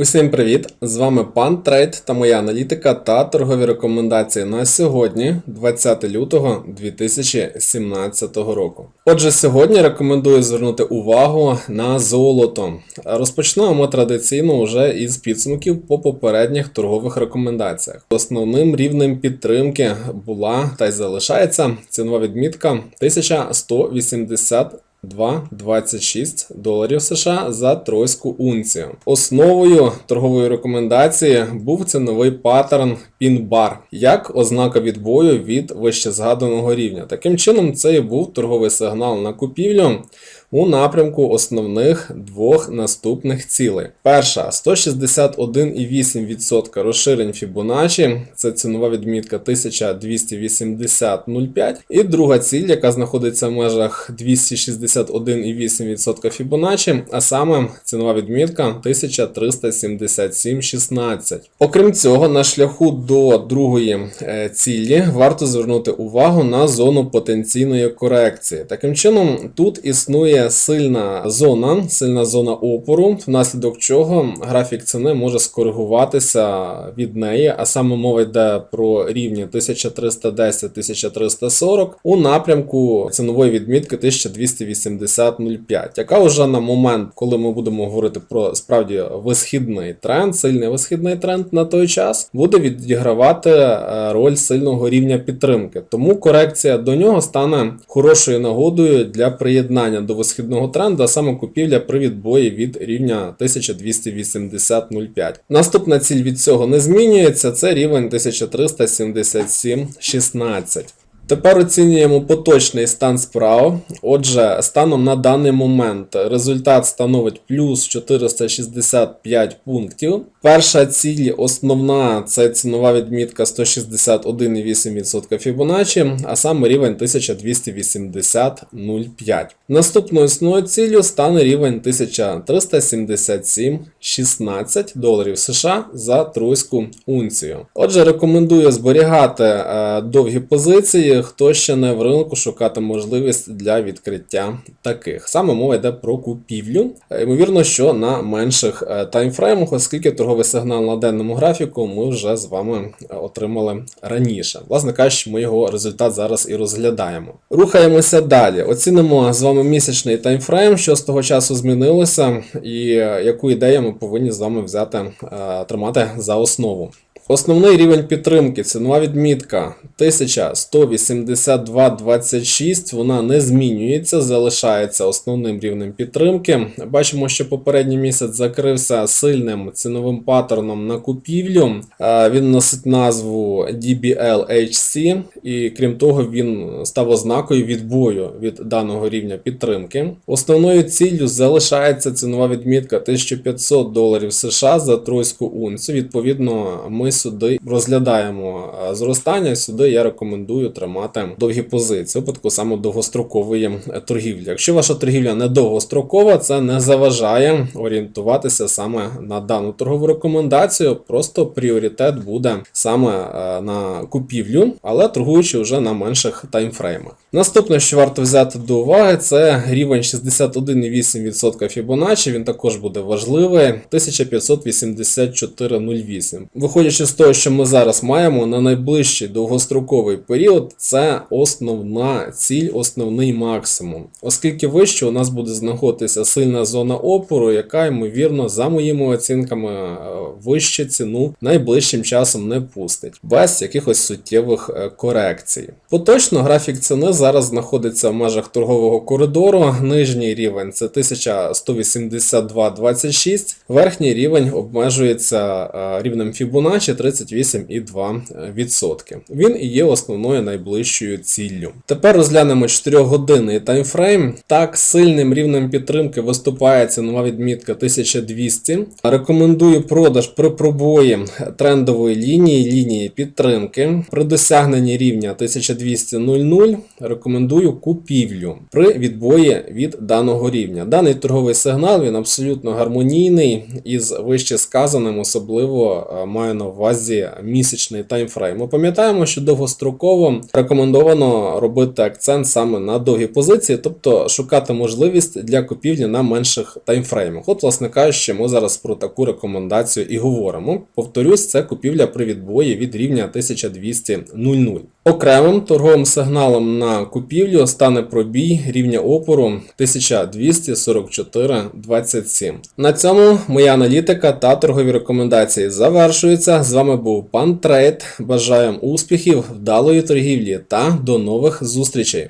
Усім привіт! З вами пан Трейд та моя аналітика та торгові рекомендації на сьогодні, 20 лютого 2017 року. Отже, сьогодні рекомендую звернути увагу на золото. Розпочнемо традиційно вже із підсумків по попередніх торгових рекомендаціях. Основним рівнем підтримки була та й залишається цінова відмітка 1180 2,26 доларів США за тройську унцію. Основою торгової рекомендації був ціновий паттерн пін-бар як ознака відбою від вищезгаданого рівня. Таким чином, це і був торговий сигнал на купівлю у напрямку основних двох наступних цілей. Перша 161,8% розширень Fibonacci, це цінова відмітка 1280,05. І друга ціль, яка знаходиться в межах 261,8% Fibonacci, а саме цінова відмітка 1377,16. Окрім цього, на шляху до другої е, цілі варто звернути увагу на зону потенційної корекції. Таким чином, тут існує сильна зона, сильна зона опору, внаслідок чого графік ціни може скоригуватися від неї, а саме мова йде про рівні 1310-1340 у напрямку цінової відмітки 1280.05, яка вже на момент, коли ми будемо говорити про справді висхідний тренд, сильний висхідний тренд на той час, буде відігравати е, роль сильного рівня підтримки. Тому корекція до нього стане хорошою нагодою для приєднання до висхідного тренду, а саме купівля при відбої від рівня 1280.05. Наступна ціль від цього не змінюється, це рівень 1377.16. Тепер оцінюємо поточний стан справ. Отже, станом на даний момент результат становить плюс 465 пунктів. Перша ціль основна це цінова відмітка 161,8% Fibonacci, а саме рівень 1280,05. Наступною основною ціллю стане рівень 1377,16 доларів США за тройську унцію. Отже, рекомендую зберігати е, довгі позиції. Хто ще не в ринку, шукати можливість для відкриття таких. Саме мова йде про купівлю. Ймовірно, що на менших е, таймфреймах, оскільки торговий сигнал на денному графіку ми вже з вами е, отримали раніше. Власне кажучи, ми його результат зараз і розглядаємо. Рухаємося далі. Оцінимо з вами місячний таймфрейм, що з того часу змінилося, і е, яку ідею ми повинні з вами взяти, тримати за основу. Основний рівень підтримки, цінова відмітка 1182,26, вона не змінюється, залишається основним рівнем підтримки. Бачимо, що попередній місяць закрився сильним ціновим паттерном на купівлю. Він носить назву DBLHC, і крім того, він став ознакою відбою від даного рівня підтримки. Основною ціллю залишається цінова відмітка 1500 доларів США за тройську унцію. Відповідно, ми сюди розглядаємо е, зростання. Сюди я рекомендую тримати довгі позиції, випадку саме довгострокової торгівлі. Якщо ваша торгівля не довгострокова, це не заважає орієнтуватися саме на дану торгову рекомендацію. Просто пріоритет буде саме е, на купівлю, але торгуючи вже на менших таймфреймах. Наступне, що варто взяти до уваги, це рівень 61,8% Fibonacci. Він також буде важливий. 1584,08. Виходячи з того, що ми зараз маємо на найближчий довгостроковий період, це основна ціль, основний максимум. Оскільки вище у нас буде знаходитися сильна зона опору, яка, ймовірно, за моїми оцінками, е, вище ціну найближчим часом не пустить, без якихось суттєвих е, корекцій. Поточно графік ціни зараз знаходиться в межах торгового коридору. Нижній рівень це 1182,26, верхній рівень обмежується е, рівнем Fibonacci 38,2%. Він і є основною найближчою ціллю. Тепер розглянемо 4-годинний таймфрейм. Так, сильним рівнем підтримки виступає цінова відмітка 1200. Рекомендую продаж при пробої трендової лінії, лінії підтримки. При досягненні рівня 1200.00 рекомендую купівлю при відбої від даного рівня. Даний торговий сигнал він абсолютно гармонійний із вище сказаним, особливо е, маю на увазі увазі місячний таймфрейм. Ми пам'ятаємо, що довгостроково рекомендовано робити акцент саме на довгі позиції, тобто шукати можливість для купівлі на менших таймфреймах. От, власне кажучи, ми зараз про таку рекомендацію і говоримо. Повторюсь, це купівля при відбої від рівня 1200.00. Окремим торговим сигналом на купівлю стане пробій рівня опору 1244.27. На цьому моя аналітика та торгові рекомендації завершуються. З вами був пан Трейд. Бажаємо успіхів, вдалої торгівлі та до нових зустрічей.